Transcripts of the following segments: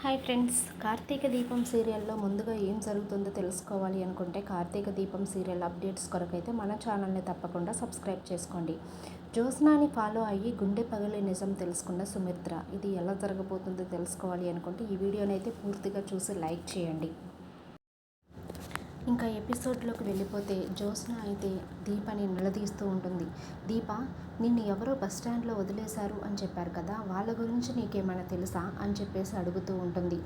Hi friends. Karthika దీపం సీరియల్లో ముందుగా ఏం జరుగుతుందో తెలుసుకోవాలి అనుకుంటే కార్తీక దీపం సీరియల్ అప్డేట్స్ కొరకైతే మన ఛానల్ని తప్పకుండా సబ్స్క్రైబ్ చేసుకోండి. జ్యోత్స్నాని ఫాలో అయ్యి గుండె పగలే నిజం తెలుసుకున్న సుమిత్ర. ఇది ఎలా జరగబోతుందో తెలుసుకోవాలి అనుకుంటే ఈ వీడియోని అయితే పూర్తిగా చూసి లైక్ చేయండి. ఇంకా ఎపిసోడ్లోకి వెళ్ళిపోతే జ్యోత్స్న అయితే దీపని నిలదీస్తూ ఉంటుంది. దీప నిన్ను ఎవరో బస్ స్టాండ్లో వదిలేశారు అని చెప్పారు కదా వాళ్ళ గురించి నీకేమైనా తెలుసా? అని చెప్పేసి అడుగుతూ ఉంటుంది.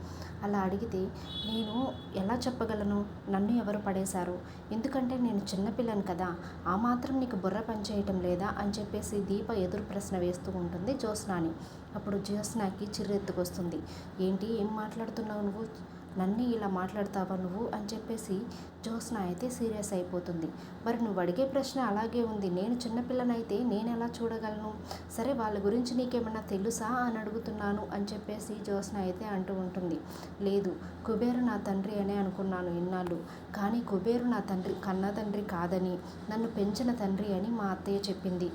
అలా అడిగితే నేను ఎలా చెప్పగలను? నన్ను ఎవరు పడేశారు? ఎందుకంటే నేను చిన్నపిల్లను కదా ఆ మాత్రం నీకు బుర్ర పనిచేయటం లేదా? అని చెప్పేసి దీప ఎదురు ప్రశ్న వేస్తూ ఉంటుంది జ్యోత్స్నాని. అప్పుడు జ్యోత్స్నాకి చిర్రెత్తుకొస్తుంది. ఏంటి? ఏం మాట్లాడుతున్నావు నువ్వు? నన్ను ఇలా మాట్లాడతావా నువ్వు అని చెప్పేసి జ్యోత్స్న అయితే సీరియస్ అయిపోతుంది. మరి నువ్వు అడిగే ప్రశ్న అలాగే ఉంది. నేను చిన్నపిల్లనైతే నేను ఎలా చూడగలను? సరే వాళ్ళ గురించి నీకేమన్నా తెలుసా అని అడుగుతున్నాను అని చెప్పేసి జ్యోత్స్న అయితే అంటూ ఉంటుంది. లేదు కుబేరు నా తండ్రి అనే అనుకున్నాను ఇన్నాళ్ళు. కానీ కుబేరు నా తండ్రి కన్న తండ్రి కాదని నన్ను పెంచిన తండ్రి అని మా అత్తయ్య చెప్పింది.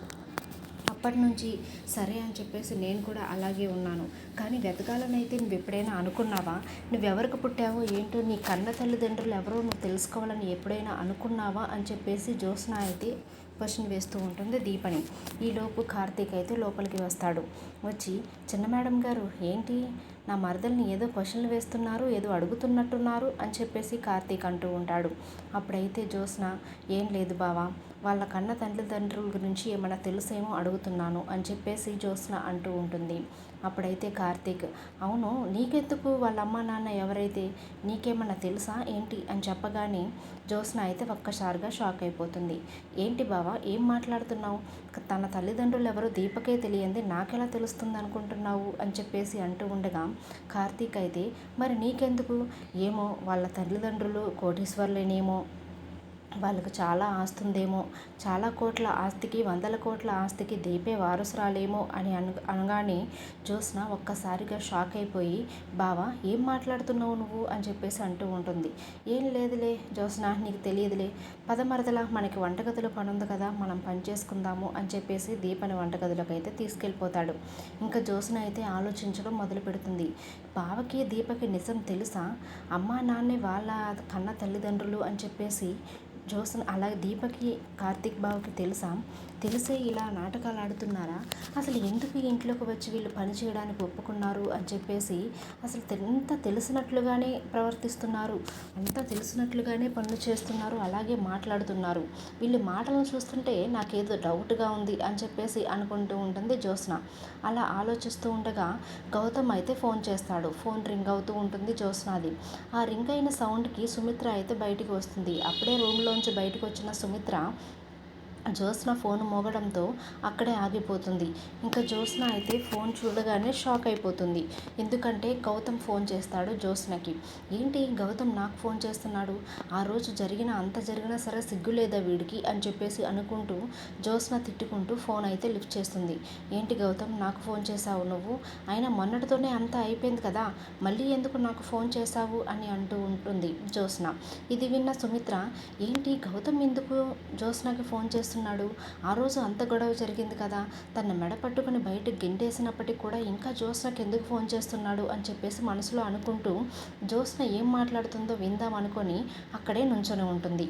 అప్పటి నుంచి సరే అని చెప్పేసి నేను కూడా అలాగే ఉన్నాను. కానీ వెతకాలని అయితే నువ్వు ఎప్పుడైనా అనుకున్నావా? నువ్వెవరికి పుట్టావో ఏంటో? నీ కన్న తల్లిదండ్రులు ఎవరో నువ్వు తెలుసుకోవాలని ఎప్పుడైనా అనుకున్నావా? అని చెప్పేసి జ్యోత్స్న అయితే క్వశ్చన్ వేస్తూ ఉంటుంది దీపని. ఈలోపు కార్తీక్ అయితే లోపలికి వస్తాడు. వచ్చి చిన్న మేడం గారు ఏంటి? నా మరదల్ని ఏదో క్వశ్చన్లు వేస్తున్నారు ఏదో అడుగుతున్నట్టున్నారు అని చెప్పేసి కార్తీక్ అంటూ ఉంటాడు. అప్పుడైతే జ్యోత్స్న ఏం లేదు బావా వాళ్ళ కన్న తల్లిదండ్రుల గురించి ఏమైనా తెలుసేమో అడుగుతున్నాను అని చెప్పేసి జ్యోత్స్న అంటూ ఉంటుంది. అప్పుడైతే కార్తీక్ అవును నీకెందుకు? వాళ్ళ అమ్మ నాన్న ఎవరైతే నీకేమన్నా తెలుసా? ఏంటి? అని చెప్పగానే జ్యోత్స్న అయితే ఒక్కసారిగా షాక్ అయిపోతుంది. ఏంటి బావా ఏం మాట్లాడుతున్నావు? తన తల్లిదండ్రులు ఎవరో దీపకే తెలియంది నాకెలా తెలుస్తుంది అనుకుంటున్నావు అని చెప్పేసి అంటూ ఉండగా కార్తీక్ అయితే మరి నీకెందుకు? ఏమో వాళ్ళ తల్లిదండ్రులు కోటీశ్వర్లేనేమో వాళ్ళకు చాలా ఆస్తుందేమో. చాలా కోట్ల ఆస్తికి వందల కోట్ల ఆస్తికి దీపే వారసురాలేమో అని అను అనగానే జ్యోత్స్న ఒక్కసారిగా షాక్ అయిపోయి బావా ఏం మాట్లాడుతున్నావు నువ్వు? అని చెప్పేసి అంటూ ఉంటుంది. ఏం లేదులే జ్యోత్స్న నీకు తెలియదులే. పదమరదల మనకి వంటగదిలో పని ఉంది కదా మనం పని చేసుకుందాము అని చెప్పేసి దీపని వంటగదిలోకి అయితే తీసుకెళ్ళిపోతాడు. ఇంకా జ్యోత్స్న అయితే ఆలోచించడం మొదలు పెడుతుంది. బావకి దీపకి నిజం తెలుసా? అమ్మా నాన్నే వాళ్ళ కన్న తల్లిదండ్రులు అని చెప్పేసి జోసన్ అలాగే దీపకి కార్తీక్ బాబుకి తెలుసా? తెలిసే ఇలా నాటకాలు ఆడుతున్నారా? అసలు ఎందుకు ఇంట్లోకి వచ్చి వీళ్ళు పని చేయడానికి ఒప్పుకున్నారు అని చెప్పేసి అసలు ఎంత తెలిసినట్లుగానే ప్రవర్తిస్తున్నారు. అంతా తెలిసినట్లుగానే పనులు చేస్తున్నారు. అలాగే మాట్లాడుతున్నారు. వీళ్ళు మాటలను చూస్తుంటే నాకేదో డౌట్గా ఉంది అని చెప్పేసి అనుకుంటూ ఉంటుంది జ్యోత్స్న అలా ఆలోచిస్తూ ఉండగా గౌతమ్ అయితే ఫోన్ చేస్తాడు. ఫోన్ రింగ్ అవుతూ ఉంటుంది జ్యోత్స్నాది ఆ రింగ్ అయిన సౌండ్కి సుమిత్ర అయితే బయటికి వస్తుంది. అప్పుడే రూమ్లో నుంచి బయటకు వచ్చిన సుమిత్ర జ్యోత్స్న ఫోన్ మోగడంతో అక్కడే ఆగిపోతుంది. ఇంకా జ్యోత్స్న అయితే ఫోన్ చూడగానే షాక్ అయిపోతుంది. ఎందుకంటే గౌతమ్ ఫోన్ చేస్తాడు జ్యోత్స్నకి ఏంటి గౌతమ్ నాకు ఫోన్ చేస్తున్నాడు? ఆ రోజు జరిగిన అంత జరిగినా సరే సిగ్గు లేదా వీడికి అని చెప్పేసి అనుకుంటూ జ్యోత్స్న తిట్టుకుంటూ ఫోన్ అయితే లిఫ్ట్ చేస్తుంది. ఏంటి గౌతమ్ నాకు ఫోన్ చేశావు నువ్వు? అయినా మొన్నటితోనే అంతా అయిపోయింది కదా మళ్ళీ ఎందుకు నాకు ఫోన్ చేశావు అని అంటూ ఉంటుంది జ్యోత్స్న ఇది విన్న సుమిత్ర ఏంటి గౌతమ్ ఎందుకు జ్యోత్స్నకి ఫోన్ చేస్తున్నాడు? చేస్తున్నాడు. ఆ రోజు అంత గొడవ జరిగింది కదా. తన మెడ పట్టుకుని బయటకు గెంటేసినప్పటికీ కూడా ఇంకా జ్యోత్స్నకి ఎందుకు ఫోన్ చేస్తున్నాడు అని చెప్పేసి మనసులో అనుకుంటూ జ్యోత్స్న ఏం మాట్లాడుతుందో విందాం అనుకొని అక్కడే నుంచొని ఉంటుంది.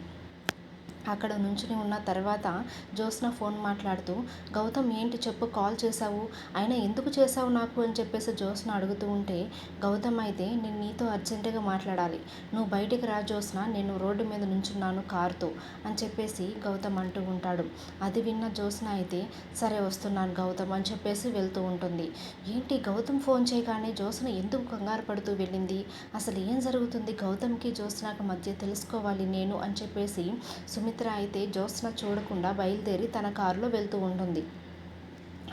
అక్కడ నుంచుని ఉన్న తర్వాత జ్యోత్స్న ఫోన్ మాట్లాడుతూ గౌతమ్ ఏంటి చెప్పు కాల్ చేశావు? అయినా ఎందుకు చేశావు నాకు? అని చెప్పేసి జ్యోత్స్న అడుగుతూ ఉంటే గౌతమ్ అయితే నేను నీతో అర్జెంటుగా మాట్లాడాలి. నువ్వు బయటికి రా జ్యోత్స్న నేను రోడ్డు మీద నుంచున్నాను కారుతో అని చెప్పేసి గౌతమ్ అంటూ ఉంటాడు. అది విన్న జ్యోత్స్న అయితే సరే వస్తున్నాను గౌతమ్ అని చెప్పేసి వెళ్తూ ఉంటుంది. ఏంటి గౌతమ్ ఫోన్ చేయగానే జ్యోత్స్న ఎందుకు కంగారు పడుతూ వెళ్ళింది? అసలు ఏం జరుగుతుంది? గౌతమ్కి జ్యోత్స్నకి మధ్య తెలుసుకోవాలి నేను అని చెప్పేసి సుమిత్ సుమిత్ర అయితే జ్యోత్స్న చూడకుండా బయలుదేరి తన కారులో వెళ్తూ ఉంటుంది.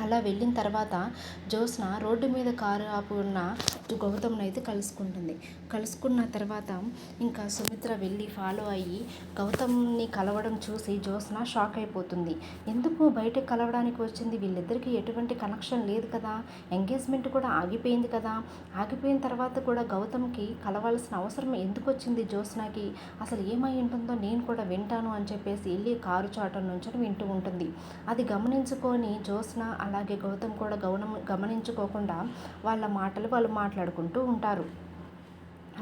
అలా వెళ్ళిన తర్వాత జ్యోత్స్న రోడ్డు మీద కారు ఆపు ఉన్న గౌతమ్ని అయితే కలుసుకుంటుంది. కలుసుకున్న తర్వాత ఇంకా సుమిత్ర వెళ్ళి ఫాలో అయ్యి గౌతమ్ని కలవడం చూసి జ్యోత్స్న షాక్ అయిపోతుంది. ఎందుకు బయట కలవడానికి వచ్చింది? వీళ్ళిద్దరికీ ఎటువంటి కనెక్షన్ లేదు కదా. ఎంగేజ్మెంట్ కూడా ఆగిపోయింది కదా. ఆగిపోయిన తర్వాత కూడా గౌతమ్కి కలవాల్సిన అవసరం ఎందుకు వచ్చింది జ్యోత్స్నకి? అసలు ఏమై ఉంటుందో నేను కూడా వింటాను అని చెప్పేసి వెళ్ళి కారు చాటం నుంచి వింటూ ఉంటుంది. అది గమనించుకొని జ్యోత్స్న అలాగే గౌతమ్ కూడా గౌనం గమనించుకోకుండా వాళ్ళ మాటలు వాళ్ళు మాట్లాడుకుంటూ ఉంటారు.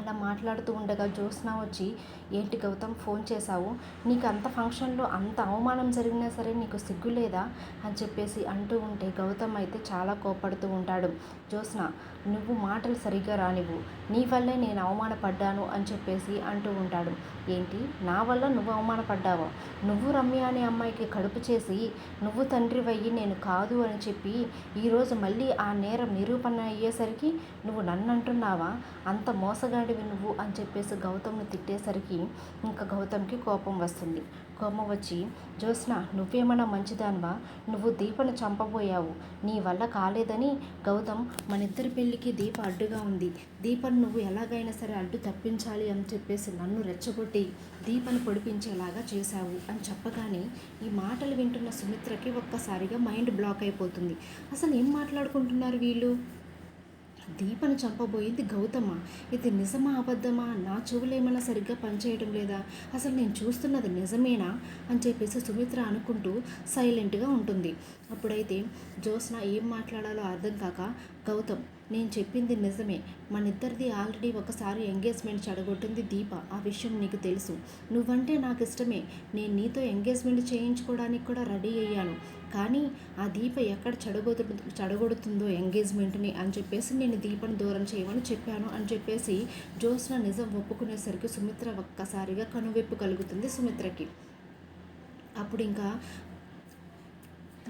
అలా మాట్లాడుతూ ఉండగా జ్యోత్స్న వచ్చి ఏంటి గౌతమ్ ఫోన్ చేశావు? నీకు అంత ఫంక్షన్లో అంత అవమానం జరిగినా సరే నీకు సిగ్గు లేదా? అని చెప్పేసి అంటూ ఉంటే గౌతమ్ అయితే చాలా కోపడుతూ ఉంటాడు. జ్యోత్స్న నువ్వు మాటలు సరిగ్గా రానివ్వు. నీ వల్లే నేను అవమానపడ్డాను అని చెప్పేసి అంటూ ఉంటాడు. ఏంటి? నా వల్ల నువ్వు అవమానపడ్డావు? నువ్వు రమ్య అనే అమ్మాయికి కడుపు చేసి నువ్వు తండ్రి వయ్యి నేను కాదు అని చెప్పి ఈరోజు మళ్ళీ ఆ నేరం నిరూపణ అయ్యేసరికి నువ్వు నన్ను అంటున్నావా అంత మోసగాడి ఎలాంటివి నువ్వు అని చెప్పేసి గౌతమ్ని తిట్టేసరికి ఇంకా గౌతమ్కి కోపం వస్తుంది. కోపం వచ్చి జ్యోత్స్న నువ్వేమన్నా మంచిదానివా? నువ్వు దీపను చంపబోయావు. నీ వల్ల కాలేదని గౌతమ్ మన ఇద్దరి పెళ్ళికి దీప అడ్డుగా ఉంది. దీపను నువ్వు ఎలాగైనా సరే అడ్డు తప్పించాలి అని చెప్పేసి నన్ను రెచ్చగొట్టి దీపను పొడిపించేలాగా చేశావు అని చెప్పగానే ఈ మాటలు వింటున్న సుమిత్రకి ఒక్కసారిగా మైండ్ బ్లాక్ అయిపోతుంది. అసలు ఏం మాట్లాడుకుంటున్నారు వీళ్ళు? దీపను చంపబోయింది గౌతమ. ఇది నిజమా అబద్ధమా? నా చెవులు ఏమైనా సరిగ్గా పనిచేయడం లేదా? అసలు నేను చూస్తున్నది నిజమేనా? అని చెప్పేసి సుమిత్ర అనుకుంటూ సైలెంట్గా ఉంటుంది. అప్పుడైతే జ్యోత్స్న ఏం మాట్లాడాలో అర్థం కాక గౌతమ్ నేను చెప్పింది నిజమే. మన ఇద్దరిది ఆల్రెడీ ఒకసారి ఎంగేజ్మెంట్ చెడగొట్టింది దీప. ఆ విషయం నీకు తెలుసు. నువ్వంటే నాకు ఇష్టమే నేను నీతో ఎంగేజ్మెంట్ చేయించుకోవడానికి కూడా రెడీ అయ్యాను. కానీ ఆ దీప ఎక్కడ చెడగొడు చెడగొడుతుందో ఎంగేజ్మెంట్ని అని చెప్పేసి నేను దీపను దూరం చేయమని చెప్పాను అని చెప్పేసి జ్యోత్స్న నిజం ఒప్పుకునేసరికి సుమిత్ర ఒక్కసారిగా కనువిప్పు కలుగుతుంది సుమిత్రకి. అప్పుడు ఇంకా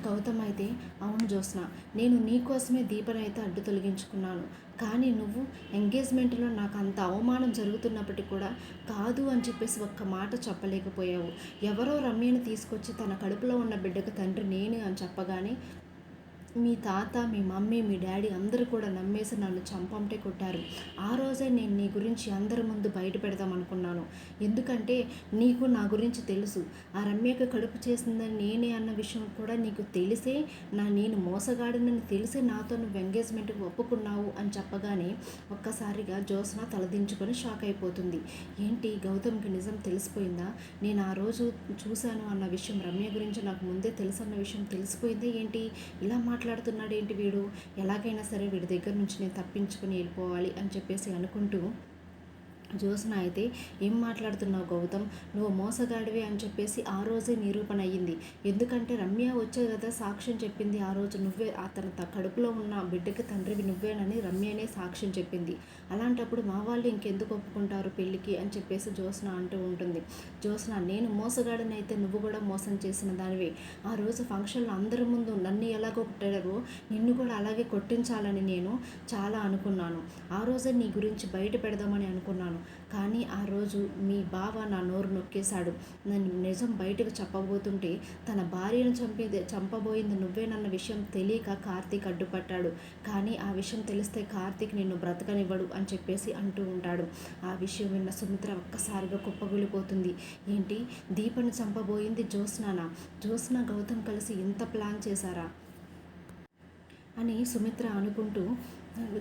గౌతమ్ అయితే అవును జ్యోత్స్న నేను నీకోసమే దీపనైతే అడ్డు తొలగించుకున్నాను. కానీ నువ్వు ఎంగేజ్మెంట్లో నాకు అంత అవమానం జరుగుతున్నప్పటికీ కూడా కాదు అని చెప్పేసి ఒక్క మాట చెప్పలేకపోయావు. ఎవరో రమ్యను తీసుకొచ్చి తన కడుపులో ఉన్న బిడ్డకు తండ్రి నేను అని చెప్పగానే మీ తాత మీ మమ్మీ మీ డాడీ అందరూ కూడా నమ్మేసి నన్ను చంపంటే కొట్టారు. ఆ రోజే నేను నీ గురించి అందరి ముందు బయట పెడదాం అనుకున్నాను. ఎందుకంటే నీకు నా గురించి తెలుసు. ఆ రమ్యకు కడుపు చేసిందని నేనే అన్న విషయం కూడా నీకు తెలిసే నా నేను మోసగాడినని తెలిసే నాతో నువ్వు ఎంగేజ్మెంట్కి ఒప్పుకున్నావు అని చెప్పగానే ఒక్కసారిగా జ్యోత్స్న తలదించుకొని షాక్ అయిపోతుంది. ఏంటి? గౌతమ్కి నిజం తెలిసిపోయిందా? నేను ఆ రోజు చూశాను అన్న విషయం రమ్య గురించి నాకు ముందే తెలుసు అన్న విషయం తెలిసిపోయిందే ఏంటి? ఇలా మాట్లా మాట్లాడుతున్నాడు ఏంటి వీడు? ఎలాగైనా సరే వీడి దగ్గర నుంచి నేను తప్పించుకొని వెళ్ళిపోవాలి అని చెప్పేసి అనుకుంటూ జ్యోత్స్న అయితే ఏం మాట్లాడుతున్నావు గౌతమ్? నువ్వు మోసగాడివి అని చెప్పేసి ఆ రోజే నిరూపణ అయ్యింది. ఎందుకంటే రమ్య వచ్చే కదా సాక్ష్యం చెప్పింది ఆ రోజు నువ్వే. అతను కడుపులో ఉన్న బిడ్డకి తండ్రివి నువ్వేనని రమ్యనే సాక్ష్యం చెప్పింది. అలాంటప్పుడు మా వాళ్ళు ఇంకెందుకు ఒప్పుకుంటారు పెళ్ళికి అని చెప్పేసి జ్యోత్స్న అంటూ ఉంటుంది. జ్యోత్స్న నేను మోసగాడిని అయితే నువ్వు కూడా మోసం చేసిన దానివి. ఆ రోజు ఫంక్షన్లో అందరి ముందు నన్ను ఎలాగో కొట్టారో నిన్ను కూడా అలాగే కొట్టించాలని నేను చాలా అనుకున్నాను. ఆ రోజే నీ గురించి బయట పెడదామని అనుకున్నాను. కానీ ఆ రోజు మీ బావ నా నోరు నొక్కేశాడు. నన్ను నిజం బయటకు చెప్పబోతుంటే తన భార్యను చంపి చంపబోయింది నువ్వేనన్న విషయం తెలియక కార్తీక్ అడ్డుపట్టాడు కానీ ఆ విషయం తెలిస్తే కార్తీక్ నిన్ను బ్రతకనివ్వడు అని చెప్పేసి అంటూ ఉంటాడు. ఆ విషయం విన్న సుమిత్ర ఒక్కసారిగా కుప్పగులిపోతుంది ఏంటి? దీపను చంపబోయింది జ్యోత్స్నానా? జ్యోత్స్న గౌతమ్ కలిసి ఇంత ప్లాన్ చేశారా? అని సుమిత్ర అనుకుంటూ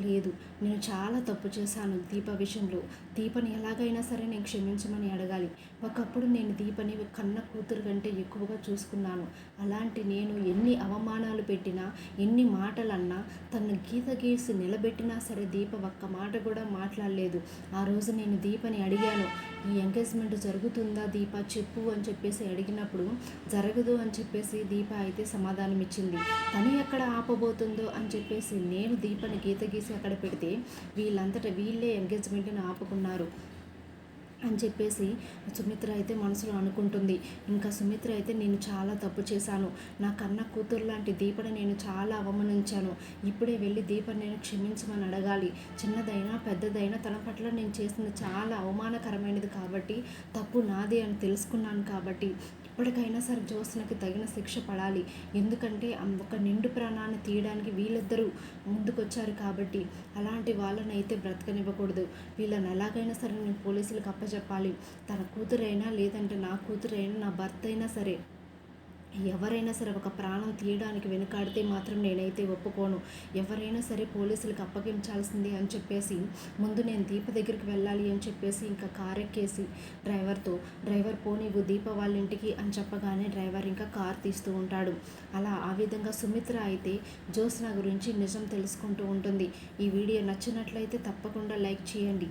లేదు. నేను చాలా తప్పు చేశాను దీప విషయంలో. దీపని ఎలాగైనా సరే నేను క్షమించమని అడగాలి. ఒకప్పుడు నేను దీపని కన్న కూతురు కంటే ఎక్కువగా చూసుకున్నాను. అలాంటి నేను ఎన్ని అవమానాలు పెట్టినా ఎన్ని మాటలన్నా తన గీత గీసి నిలబెట్టినా సరే దీప ఒక్క మాట కూడా మాట్లాడలేదు. ఆ రోజు నేను దీపని అడిగాను ఈ ఎంగేజ్మెంట్ జరుగుతుందా దీప? చెప్పు అని చెప్పేసి అడిగినప్పుడు జరగదు అని చెప్పేసి దీప అయితే సమాధానం ఇచ్చింది తను ఎక్కడ ఆపబోతుందో అని చెప్పేసి నేను దీపని గీత గీసి అక్కడ పెడితే వీళ్ళంతటా వీళ్ళే ఎంగేజ్మెంట్ని ఆపుకున్నారు అని చెప్పేసి సుమిత్ర అయితే మనసులో అనుకుంటుంది. ఇంకా సుమిత్ర అయితే నేను చాలా తప్పు చేశాను. నా కన్న కూతురు లాంటి దీపని నేను చాలా అవమానించాను. ఇప్పుడే వెళ్ళి దీపని నేను క్షమించమని అడగాలి. చిన్నదైనా పెద్దదైనా తన పట్ల నేను చేసిన చాలా అవమానకరమైనది కాబట్టి తప్పు నాది అని తెలుసుకున్నాను కాబట్టి ఎప్పటికైనా సరే జ్యోత్స్నకి తగిన శిక్ష పడాలి. ఎందుకంటే ఒక నిండు ప్రాణాన్ని తీయడానికి వీళ్ళిద్దరూ ముందుకొచ్చారు కాబట్టి అలాంటి వాళ్ళని అయితే బ్రతకనివ్వకూడదు. వీళ్ళని ఎలాగైనా సరే నేను పోలీసులకు అప్పచెప్పాలి తన కూతురైనా లేదంటే నా కూతురైనా నా భర్త అయినా సరే. ఎవరైనా సరే ఒక ప్రాణం తీయడానికి వెనుకాడితే మాత్రం నేనైతే ఒప్పుకోను. ఎవరైనా సరే పోలీసులకు అప్పగించాల్సిందే అని చెప్పేసి ముందు నేను దీప దగ్గరికి వెళ్ళాలి అని చెప్పేసి ఇంకా కార్ ఎక్కేసి డ్రైవర్తో డ్రైవర్ పోనీవు దీప వాళ్ళ ఇంటికి అని చెప్పగానే డ్రైవర్ ఇంకా కార్ తీస్తూ ఉంటాడు. అలా ఆ విధంగా సుమిత్ర అయితే జ్యోత్స్న గురించి నిజం తెలుసుకుంటూ ఉంటుంది. ఈ వీడియో నచ్చినట్లయితే తప్పకుండా లైక్ చేయండి.